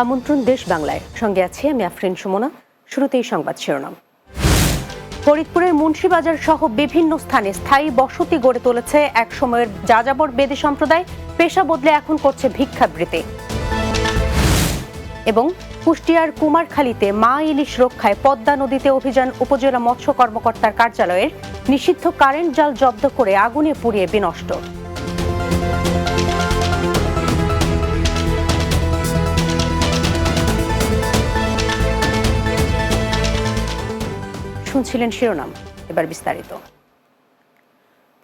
আমন্ত্রণ দেশ বাংলায়। সঙ্গে আছি আমি আফরিন সুমনা। শুরুতেই সংবাদ শিরোনাম। ফরিদপুরের মুন্সিবাজার সহ বিভিন্ন স্থানে স্থায়ী বসতি গড়ে তুলেছে এক সময়ের যাযাবর বেদী সম্প্রদায়। পেশা বদলে এখন করছে ভিক্ষাবৃত্তি। এবং কুষ্টিয়ার কুমারখালীতে মা ইলিশ রক্ষায় পদ্মা নদীতে অভিযান উপজেলা মৎস্য কর্মকর্তার কার্যালয়ের নিষিদ্ধ কারেন্ট জাল জব্দ করে আগুনে পুড়িয়ে বিনষ্ট। শুনছিলেন শিরোনাম, এবার বিস্তারিত।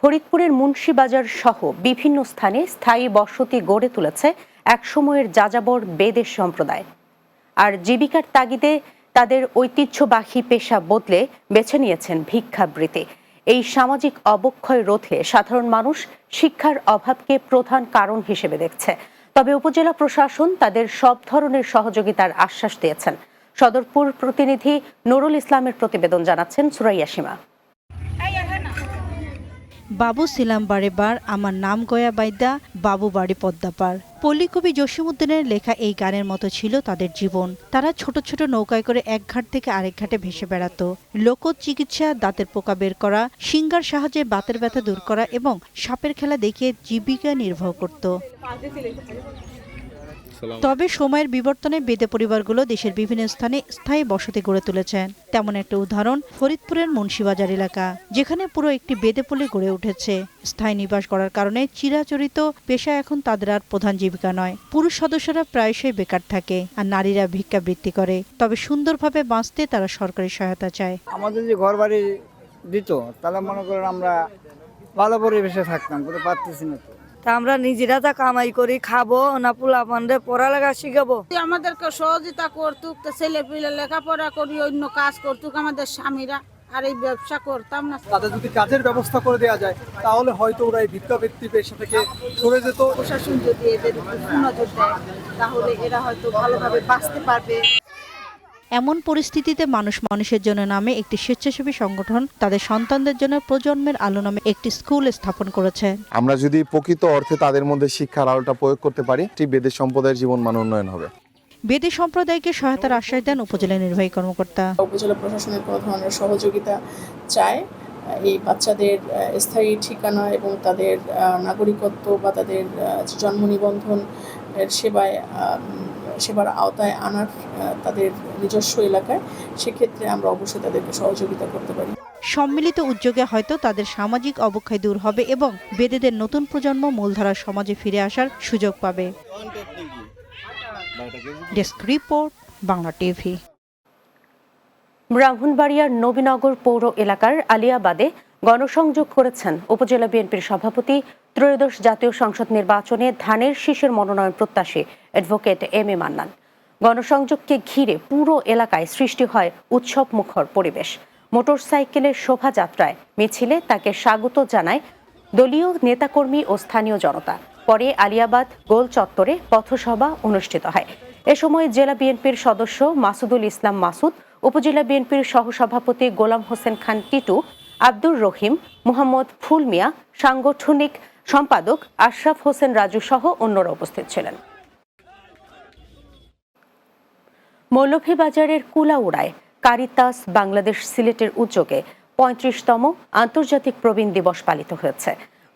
ফরিদপুরের মুন্সিবাজার সহ বিভিন্ন স্থানে স্থায়ী বসতি গড়ে তুলেছে একসময়ের যাযাবর বেদের সম্প্রদায়। আর জীবিকার তাগিদে তাদের ঐতিহ্যবাহী পেশা বদলে বেছে নিয়েছেন ভিক্ষাবৃত্তি। এই সামাজিক অবক্ষয় রোধে সাধারণ মানুষ শিক্ষার অভাবকে প্রধান কারণ হিসেবে দেখছে। তবে উপজেলা প্রশাসন তাদের সব ধরনের সহযোগিতার আশ্বাস দিয়েছেন। সদরপুর প্রতিনিধি নুরুল ইসলামের প্রতিবেদন জানাচ্ছেন সুরাইয়া সীমা। বাবু সিলাম বারে বার, আমার নাম গয়া বাইদা, বাবু বাড়ি পদ্মাপার পল্লীকবি জসিমুদ্দিনের লেখা এই গানের মতো ছিল তাদের জীবন। তারা ছোট ছোট নৌকায় করে এক ঘাট থেকে আরেক ঘাটে ভেসে বেড়াতো। লোক চিকিৎসা দাঁতের পোকা বের করা, সিঙ্গার সাহায্যে বাতের ব্যথা দূর করা এবং সাপের খেলা দেখিয়ে জীবিকা নির্বাহ করত। তবে সময়ের বিবর্তনে বেদে পরিবারগুলো দেশের বিভিন্ন স্থানে স্থায়ী বসতি গড়ে তুলেছেন। তেমন একটা উদাহরণ ফরিদপুরের মুন্সিবাজার এলাকা যেখানে পুরো একটি বেদেপল্লি গড়ে উঠেছে। স্থায়ী নিবাস করার কারণে চিরাচরিত পেশা এখন তাদের আর প্রধান জীবিকা নয়। পুরুষ সদস্যরা প্রায়শই বেকার থাকে আর নারীরা ভিক্ষাবৃত্তি করে। তবে সুন্দরভাবে বাঁচতে তারা সরকারি সহায়তা চায়। আমাদের যে ঘর বাড়ি দিত তাহলে মনে করেন আমরা ভালো পরিবেশে থাকতাম কিন্তু পারতেছি না। তো আমরা নিজেরা তা কামাই করি খাব না পোলা পান্ডে পড়ালেখা শিখাবো। আমাদেরকে সহযোগিতা করতুক তো ছেলে পিলে লেখাপড়া করি অন্য কাজ করতুক আমাদের স্বামীরা আর এই ব্যবসা করতাম না। তাদের যদি কাজের ব্যবস্থা করে দেওয়া যায় তাহলে হয়তো ওরা এই ভিক্ষাবৃত্তি পেশা থেকে সরে যেত। প্রশাসন যদি এদের সুনজর দেয় তাহলে এরা হয়তো ভালোভাবে বাঁচতে পারবে। এমন পরিস্থিতিতে মানুষ মানুষের জন্য নামে একটি স্বেচ্ছাসেবী সংগঠন তাদের সন্তানদের জন্য প্রজন্মের আলো নামে একটি স্কুল স্থাপন করেছে। আমরা যদি প্রকৃত অর্থে তাদের মধ্যে শিক্ষার আলোটা প্রয়োগ করতে পারি একটি বেদের সম্প্রদায়ের জীবন মান উন্নয়ন হবে। বেদী সম্প্রদায়কে সহায়তার আশ্বাস দেন উপজেলা নির্বাহী কর্মকর্তা। উপজেলা প্রশাসনের কোনো ধরনের সহযোগিতা চায় এই বাচ্চাদের স্থায়ী ঠিকানা এবং তাদের নাগরিকত্ব বা তাদের জন্ম নিবন্ধন সেবায় সেবার আওতায় আনার তাদের নিজস্ব এলাকায় সেক্ষেত্রে আমরা অবশ্যই তাদেরকে সহযোগিতা করতে পারি। সম্মিলিত উদ্যোগে হয়তো তাদের সামাজিক অবক্ষয় দূর হবে এবং বেদেদের নতুন প্রজন্ম মূলধারার সমাজে ফিরে আসার সুযোগ পাবে। Desk report Bangla TV. ব্রাহ্মণবাড়িয়ার নবীনগর পৌর এলাকার আলিয়াবাদে গণসংযোগ করেছেন উপজেলা বিএনপির সভাপতি ত্রয়োদশ জাতীয় সংসদ নির্বাচনে ধানের শীষের মনোনয়ন প্রত্যাশী অ্যাডভোকেট এম এ মান্নান। গণসংযোগকে ঘিরে পুরো এলাকায় সৃষ্টি হয় উৎসব মুখর পরিবেশ। মোটরসাইকেলের শোভাযাত্রায় মিছিলে তাকে স্বাগত জানায় দলীয় নেতাকর্মী ও স্থানীয় জনতা। পরে আলিয়াবাদ গোল চত্বরে পথসভা অনুষ্ঠিত হয়। এ সময় জেলা বিএনপির সদস্য মাসুদুল ইসলাম মাসুদ, উপজেলা বিএনপির সহসভাপতি গোলাম হোসেন খান টিটু, আব্দুর রহিম, মোহাম্মদ ফুল মিয়া, সাংগঠনিক সম্পাদক আশরাফ হোসেন রাজু সহ অন্যরা উপস্থিত ছিলেন। মৌলভীবাজারের কুলাউড়ায় কারিতাস বাংলাদেশ সিলেটের উদ্যোগে পঁয়ত্রিশতম আন্তর্জাতিক প্রবীণ দিবস পালিত হয়েছে।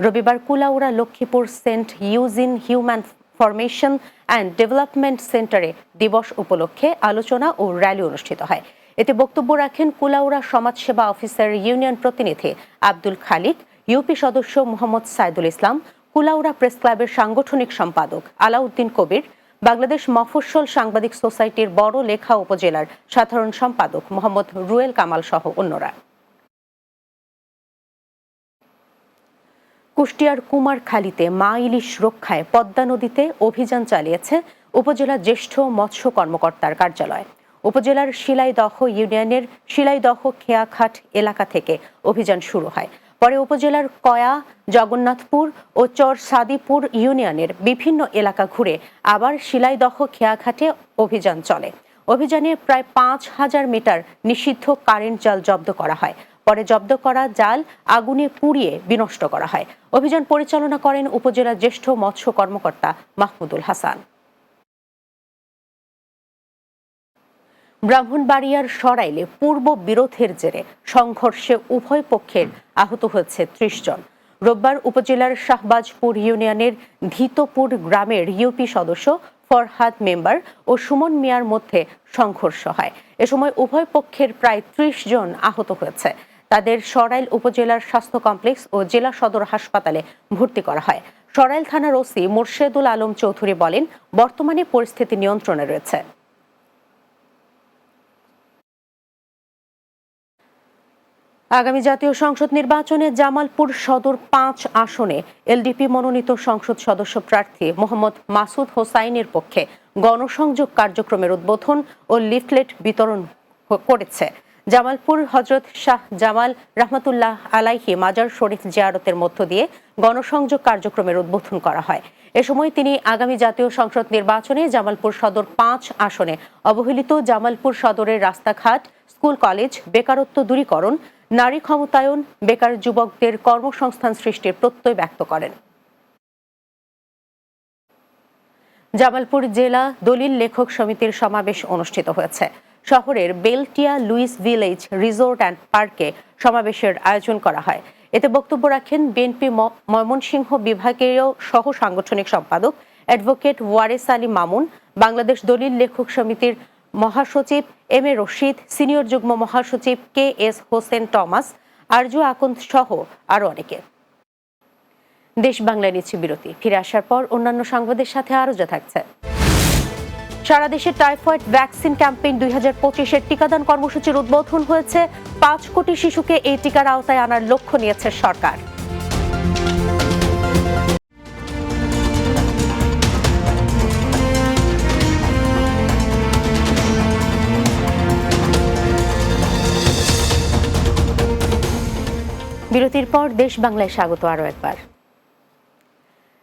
রবিবার Kulaura Laxmipur saint Eugene human formation and development সেন্টারে দিবস উপলক্ষে আলোচনা ও র্যালি অনুষ্ঠিত হয়। এতে বক্তব্য রাখেন কুলাউড়া সমাজসেবা অফিসার ইউনিয়ন প্রতিনিধি আব্দুল খালিক ইউপি সদস্য মোহাম্মদ সাইদুল ইসলাম, কুলাউড়া প্রেস ক্লাবের সাংগঠনিক সম্পাদক আলাউদ্দিন কবির, বাংলাদেশ মফস্বল সাংবাদিক সোসাইটির বড় লেখা উপজেলার সাধারণ সম্পাদক মোহাম্মদ রুয়েল কামাল সহ অন্যরা। কুষ্টিয়ার কুমারখালীতে মা ইলিশ রক্ষায় পদ্মা নদীতে অভিযান চালিয়েছে উপজেলা জ্যেষ্ঠ মৎস্য কর্মকর্তার কার্যালয়। উপজেলার শিলাইদহ ইউনিয়নের শিলাইদহ খেয়াঘাট এলাকা থেকে অভিযান শুরু হয়। পরে উপজেলার কয়া, জগন্নাথপুর ও চর সাদিপুর ইউনিয়নের বিভিন্ন এলাকা ঘুরে আবার শিলাইদহ খেয়াঘাটে অভিযান চলে। অভিযানে প্রায় পাঁচ হাজার মিটার নিষিদ্ধ কারেন্ট জাল জব্দ করা হয়। পরে জব্দ করা জাল আগুনে পুড়িয়ে বিনষ্ট করা হয়। অভিযান পরিচালনা করেন উপজেলার জ্যেষ্ঠ মৎস্য কর্মকর্তা মাহমুদুল হাসান। ব্রাহ্মণবাড়িয়ার সরাইলে পূর্ব বিরোধের জেরে সংঘর্ষে উভয় পক্ষের আহত হয়েছে ত্রিশ জন। রোববার উপজেলার শাহবাজপুর ইউনিয়নের ধিতপুর গ্রামের ইউপি সদস্য ফরহাদ মেম্বার ও সুমন মিয়ার মধ্যে সংঘর্ষ হয়। এ সময় উভয় পক্ষের প্রায় ত্রিশ জন আহত হয়েছে। তাদের সরাইল উপজেলার স্বাস্থ্য কমপ্লেক্স ও জেলা সদর হাসপাতালে ভর্তি করা হয়। সরাইল থানার ওসি মোর্শেদুল আলম চৌধুরী বলেন, বর্তমানে পরিস্থিতি নিয়ন্ত্রণে রয়েছে। আগামী জাতীয় সংসদ নির্বাচনে জামালপুর সদর পাঁচ আসনে এলডিপি মনোনীত সংসদ সদস্য প্রার্থী মোহাম্মদ মাসুদ হোসাইনের পক্ষে গণসংযোগ কার্যক্রমের উদ্বোধন ও লিফলেট বিতরণ করেছে। জামালপুর হজরত শাহ জামাল রহমতুল্লাহ আলাইহি মাজার শরীফ জিয়ারতের মধ্য দিয়ে গণসংযোগ কার্যক্রমের উদ্বোধন করা হয়। এ সময় তিনি আগামী জাতীয় সংসদ নির্বাচনে জামালপুর সদর পাঁচ আসনে অবহেলিত জামালপুর সদরের রাস্তাঘাট, স্কুল কলেজ, বেকারত্ব দূরীকরণ নারী ক্ষমতায়ন, বেকার যুবকদের কর্মসংস্থান সৃষ্টির প্রত্যয় ব্যক্ত করেন। জামালপুর জেলা দলিল লেখক সমিতির সমাবেশ অনুষ্ঠিত হয়েছে। শহরের Beltia Louis village resort and পার্কে সমাবেশের আয়োজন করা হয়। এতে বক্তব্য রাখেন বিএনপি ময়মনসিংহ বিভাগীয় সহ সাংগঠনিক সম্পাদক অ্যাডভোকেট ওয়ারেস আলী মামুন, বাংলাদেশ দলিল লেখক সমিতির মহাসচিব এম এ রশিদ, সিনিয়র যুগ্ম মহাসচিব K S Hossain Thomas, Arju Akand সহ আরও অনেকে। দেশ বাংলায় নিচ্ছে বিরতি। ফিরে আসার পর অন্যান্য সংবাদের সাথে আরও যা থাকছে। সারা দেশে টাইফয়েড ভ্যাকসিন ক্যাম্পেইন দুই হাজার পঁচিশের টিকাদান কর্মসূচির উদ্বোধন হয়েছে। পাঁচ কোটি শিশুকে এই টিকার আওতায় আনার লক্ষ্য নিয়েছে সরকার। বিরতির পর দেশ বাংলায় স্বাগত আরও একবার।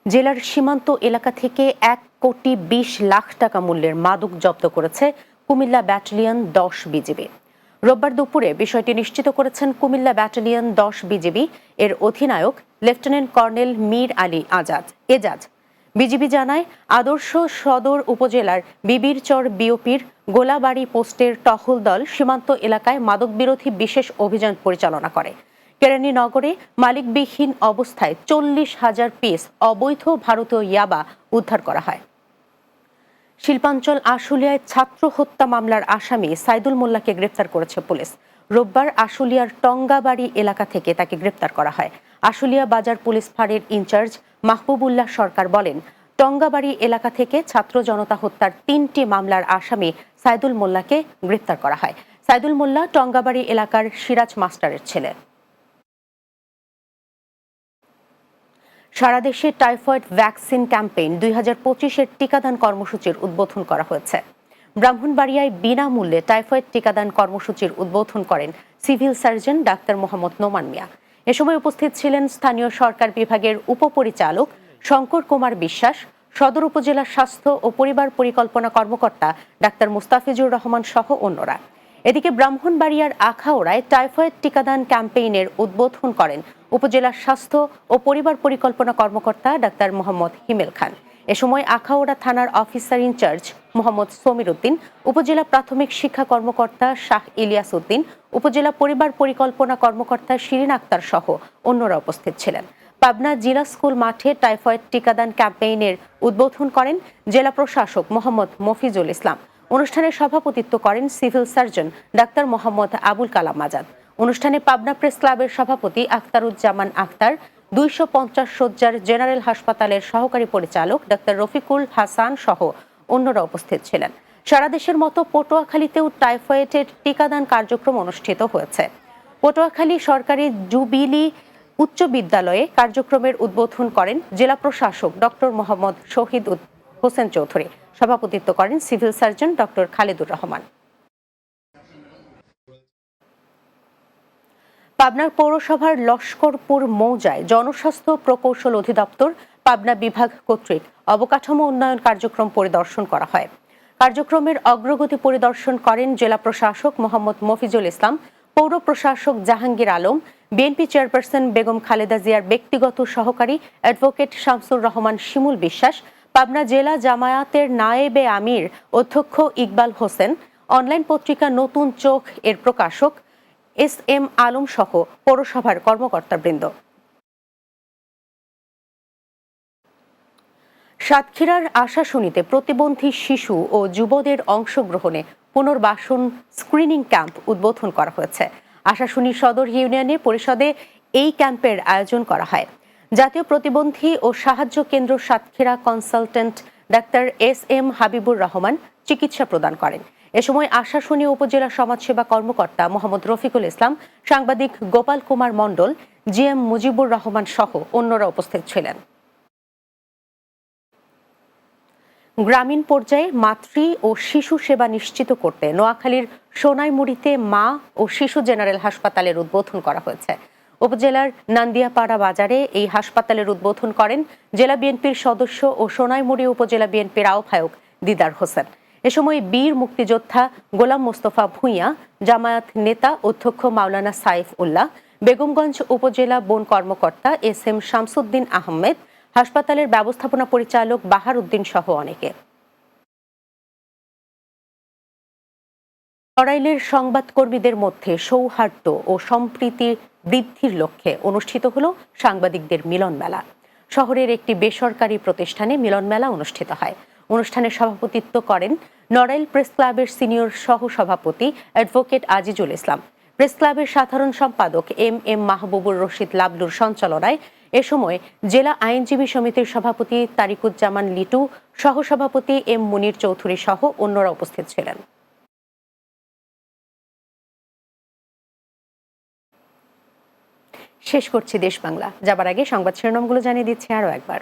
জেলার সীমান্ত এলাকা থেকে এক কোটি বিশ লাখ টাকা মূল্যের মাদক জব্দ করেছে কুমিল্লা ব্যাটালিয়ন দশ বিজিবি। রোববার দুপুরে বিষয়টি নিশ্চিত করেছেন কুমিল্লা ব্যাটালিয়ন দশ বিজিবি এর অধিনায়ক lieutenant colonel Mir Ali Azad. Ejaz, BGB জানায়, আদর্শ সদর উপজেলার বিবিরচর বিওপির গোলাবাড়ি পোস্টের টহল দল সীমান্ত এলাকায় মাদক বিরোধী বিশেষ অভিযান পরিচালনা করে। কেরানীনগরে মালিকবিহীন অবস্থায় চল্লিশ হাজার পিস অবৈধ ভারতীয় ইয়াবা উদ্ধার করা হয়। শিল্পাঞ্চল আশুলিয়ায় ছাত্র হত্যা মামলার আসামি সাইদুল মোল্লাকে গ্রেপ্তার করেছে পুলিশ। রোববার আশুলিয়ার টঙ্গাবাড়ি এলাকা থেকে তাকে গ্রেপ্তার করা হয়। আশুলিয়া বাজার পুলিশ ফাঁড়ির ইনচার্জ মাহবুবুল্লাহ সরকার বলেন, টঙ্গাবাড়ি এলাকা থেকে ছাত্র জনতা হত্যার তিনটি মামলার আসামি সাইদুল মোল্লাকে গ্রেপ্তার করা হয়। সাইদুল মোল্লা টঙ্গাবাড়ি এলাকার সিরাজ মাস্টারের ছেলে। সারা দেশে টাইফয়েড ভ্যাকসিন ক্যাম্পেইন দুই হাজার পঁচিশের টিকাদান কর্মসূচির উদ্বোধন করা হয়েছে। ব্রাহ্মণবাড়িয়ায় বিনামূল্যে টাইফয়েড টিকাদান কর্মসূচির উদ্বোধন করেন সিভিল সার্জন ডাক্তার মোহাম্মদ নোমান মিয়া। এ সময় উপস্থিত ছিলেন স্থানীয় সরকার বিভাগের উপপরিচালক শঙ্কর কুমার বিশ্বাস, সদর উপজেলা স্বাস্থ্য ও পরিবার পরিকল্পনা কর্মকর্তা ডাক্তার মুস্তাফিজুর রহমান সহ অন্যরা। এদিকে ব্রাহ্মণবাড়িয়ার আখাউড়ায় টাইফয়েড টিকাদান ক্যাম্পেইনের উদ্বোধন করেন উপজেলার স্বাস্থ্য ও পরিবার পরিকল্পনা কর্মকর্তা ডাক্তার মোহাম্মদ হিমেল খান। এ সময় আখাউড়া থানার officer in charge Mohammad Samir Uddin উপজেলা প্রাথমিক শিক্ষা কর্মকর্তা শাহ ইলিয়াস উদ্দিন, উপজেলা পরিবার পরিকল্পনা কর্মকর্তা শিরিন আক্তার সহ অন্যরা উপস্থিত ছিলেন। পাবনা জিলা স্কুল মাঠে টাইফয়েড টিকাদান ক্যাম্পেইনের উদ্বোধন করেন জেলা প্রশাসক মোহাম্মদ মফিজুল ইসলাম। অনুষ্ঠানে সভাপতিত্ব করেন সিভিল সার্জন ডাক্তার মোহাম্মদ আবুল কালাম আজাদ। অনুষ্ঠানে পাবনা প্রেস ক্লাবের সভাপতি আখতারুজ্জামান আখতার, দুইশো পঞ্চাশ শয্যার জেনারেল হাসপাতালের সহকারী পরিচালক ডাক্তার রফিকুল হাসান সহ অন্যরা উপস্থিত ছিলেন। সারা দেশের মতো পটুয়াখালীতেও টাইফয়েডের টিকাদান কার্যক্রম অনুষ্ঠিত হয়েছে। পটুয়াখালী সরকারি জুবিলি উচ্চ বিদ্যালয়ে কার্যক্রমের উদ্বোধন করেন জেলা প্রশাসক ডক্টর মোহাম্মদ শহীদ উদ- হোসেন চৌধুরী। সভাপতিত্ব করেন civil surgeon doctor Khaledur Rahman. পাবনার পৌরসভার লস্করপুর মৌজায় জনস্বাস্থ্য প্রকৌশল অধিদপ্তর, পাবনা বিভাগ কর্তৃক অবকাঠামো উন্নয়ন কার্যক্রম পরিদর্শন করা হয়। কার্যক্রমের অগ্রগতি পরিদর্শন করেন জেলা প্রশাসক মোহাম্মদ মফিজুল ইসলাম, পৌর প্রশাসক জাহাঙ্গীর আলম, বিএনপি চেয়ারপারসন বেগম খালেদা জিয়ার ব্যক্তিগত সহকারী অ্যাডভোকেট শামসুর রহমান শিমুল বিশ্বাস পাবনা জেলা জামায়াতের নায়েবে আমির অধ্যক্ষ ইকবাল হোসেন, অনলাইন পত্রিকা নতুন চোখ এর প্রকাশক এস এম আলম সহ পৌরসভার কর্মকর্তাবৃন্দ। সাতক্ষীরার আশাশুনিতে প্রতিবন্ধী শিশু ও যুবদের অংশগ্রহণে পুনর্বাসন স্ক্রিনিং ক্যাম্প উদ্বোধন করা হয়েছে। আশাশুনি সদর ইউনিয়নে পরিষদে এই ক্যাম্পের আয়োজন করা হয়। জাতীয় প্রতিবন্ধী ও সাহায্য কেন্দ্র সাতক্ষীরা কনসালটেন্ট ডাক্তার এস এম হাবিবুর রহমান চিকিৎসা প্রদান করেন। এ সময় আশাশুনি উপজেলা সমাজসেবা কর্মকর্তা মোহাম্মদ রফিকুল ইসলাম, সাংবাদিক গোপাল কুমার মণ্ডল জি এম মুজিবুর রহমান সহ অন্যরা উপস্থিত ছিলেন। গ্রামীণ পর্যায়ে মাতৃ ও শিশু সেবা নিশ্চিত করতে নোয়াখালীর সোনাইমুড়িতে মা ও শিশু জেনারেল হাসপাতালের উদ্বোধন করা হয়েছে। উপজেলার নান্দিয়াপাড়া বাজারে এই হাসপাতালের উদ্বোধন করেন জেলা বিএনপির সদস্য ও সোনাইমুড়ি উপজেলা বিএনপির আহ্বায়ক দিদার হোসেন। এ সময় বীর মুক্তিযোদ্ধা গোলাম মোস্তফা ভূঁইয়া, জামায়াত নেতা অধ্যক্ষ মাওলানা সাইফ উল্লাহ, বেগমগঞ্জ উপজেলা বন কর্মকর্তা এস এম শামসুদ্দিন আহমেদ, হাসপাতালের ব্যবস্থাপনা পরিচালক বাহার উদ্দিন সহ অনেকে। নড়াইলের সংবাদকর্মীদের মধ্যে সৌহার্দ্য ও সম্প্রীতি বৃদ্ধির লক্ষ্যে অনুষ্ঠিত হল সাংবাদিকদের মিলন মেলা। শহরের একটি বেসরকারি প্রতিষ্ঠানে মিলন মেলা অনুষ্ঠিত হয়। অনুষ্ঠানে সভাপতিত্ব করেন নড়াইল প্রেস ক্লাবের সিনিয়র সহ সভাপতি অ্যাডভোকেট আজিজুল ইসলাম। প্রেস ক্লাবের সাধারণ সম্পাদক এম এম মাহবুবুর রশিদ লাবলুর সঞ্চালনায় এ সময় জেলা আইনজীবী সমিতির সভাপতি তারিকুজ্জামান লিটু, সহসভাপতি এম মুনির চৌধুরী সহ অন্যরা উপস্থিত ছিলেন। শেষ করছি দেশ বাংলা। যাবার আগে সংবাদ শিরোনামগুলো জানিয়ে দিচ্ছি আরও একবার।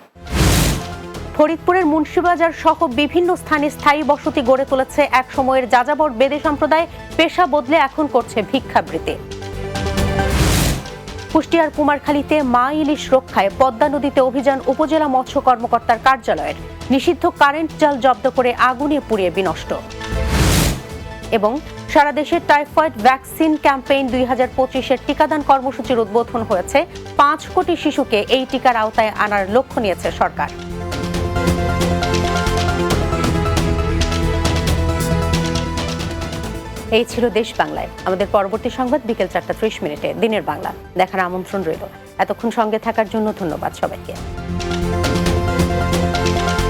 ফরিদপুরের মুন্সিবাজার সহ বিভিন্ন স্থানে স্থায়ী বসতি গড়ে তুলেছে এক সময়ের যাযাবর বেদে সম্প্রদায়। পেশা বদলে এখন করছে ভিক্ষাবৃত্তি। কুষ্টিয়ার কুমারখালীতে মা ইলিশ রক্ষায় পদ্মা নদীতে অভিযান উপজেলা মৎস্য কর্মকর্তার কার্যালয়ের। নিষিদ্ধ কারেন্ট জাল জব্দ করে আগুনে পুড়িয়ে বিনষ্ট। এবং সারা দেশে টাইফয়েড ভ্যাকসিন ক্যাম্পেইন দুই হাজার পঁচিশের টিকাদান কর্মসূচির উদ্বোধন হয়েছে। পাঁচ কোটি শিশুকে এই টিকার আওতায় আনার লক্ষ্য নিয়েছে সরকার। এই ছিল দেশ বাংলায়। আমাদের পরবর্তী সংবাদ বিকেল চারটা ত্রিশ মিনিটে। দিনের বাংলা। দেখার আমন্ত্রণ রইল। এতক্ষণ সঙ্গে থাকার জন্য ধন্যবাদ সবাইকে।